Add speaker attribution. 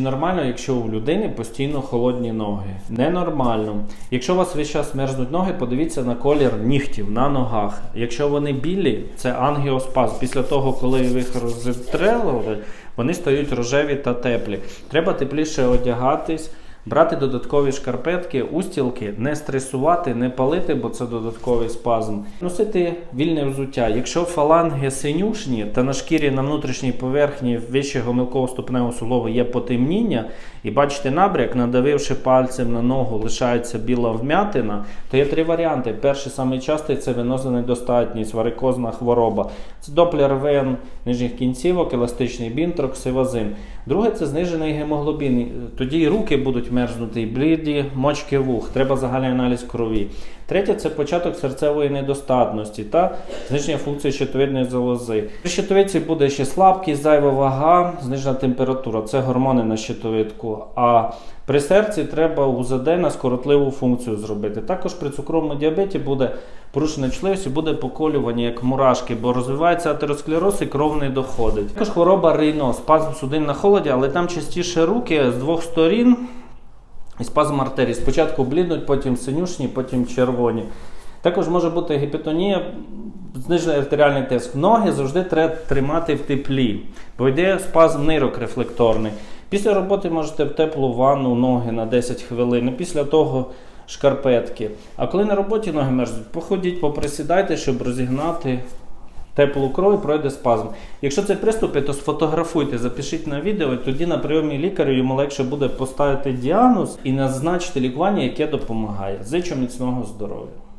Speaker 1: Нормально, якщо у людини постійно холодні ноги. Ненормально. Якщо у вас весь час мерзнуть ноги, подивіться на колір нігтів на ногах. Якщо вони білі, це ангіоспаз. Після того, коли ви їх розтрелили, вони стають рожеві та теплі. Треба тепліше одягатись. Брати додаткові шкарпетки, устілки, не стресувати, не палити, бо це додатковий спазм. Носити вільне взуття. Якщо фаланги синюшні та на шкірі на внутрішній поверхні вищого мілкового ступневого суглобу є потемніння, і бачите набряк, надавивши пальцем на ногу, лишається біла вмятина, то є три варіанти. Перший самий частий це венозна недостатність, варикозна хвороба. Це доплер вен нижніх кінцівок, еластичний бінт, роксивазин. Друге це знижений гемоглобін. Тоді і руки будуть мерзнути, і бліді, мочки вух. Треба загальний аналіз крові. Третє це початок серцевої недостатності та зниження функції щитовидної залози. При щитовидці буде ще слабкість, зайва вага, знижена температура. Це гормони на щитовидку. А при серці треба УЗД на скоротливу функцію зробити. Також при цукровому діабеті буде порушення чутливості, буде поколювання як мурашки, бо розвивається атеросклероз і кров не доходить. Також хвороба рейно, спазм судин на холоді, але там частіше руки з двох сторін. І спазм артерій. Спочатку бліднуть, потім синюшні, потім червоні. Також може бути гіпертонія, знижений артеріальний тиск. Ноги завжди треба тримати в теплі, бо йде спазм нейрокрефлекторний. Після роботи можете в теплу ванну ноги на 10 хвилин, після того шкарпетки. А коли на роботі ноги мерзнуть, походіть, поприсідайте, щоб розігнати теплу кров і пройде спазм. Якщо це приступи, то сфотографуйте, запишіть на відео, і тоді на прийомі лікарю йому легше буде поставити діагноз і назначити лікування, яке допомагає. Зичу міцного здоров'я.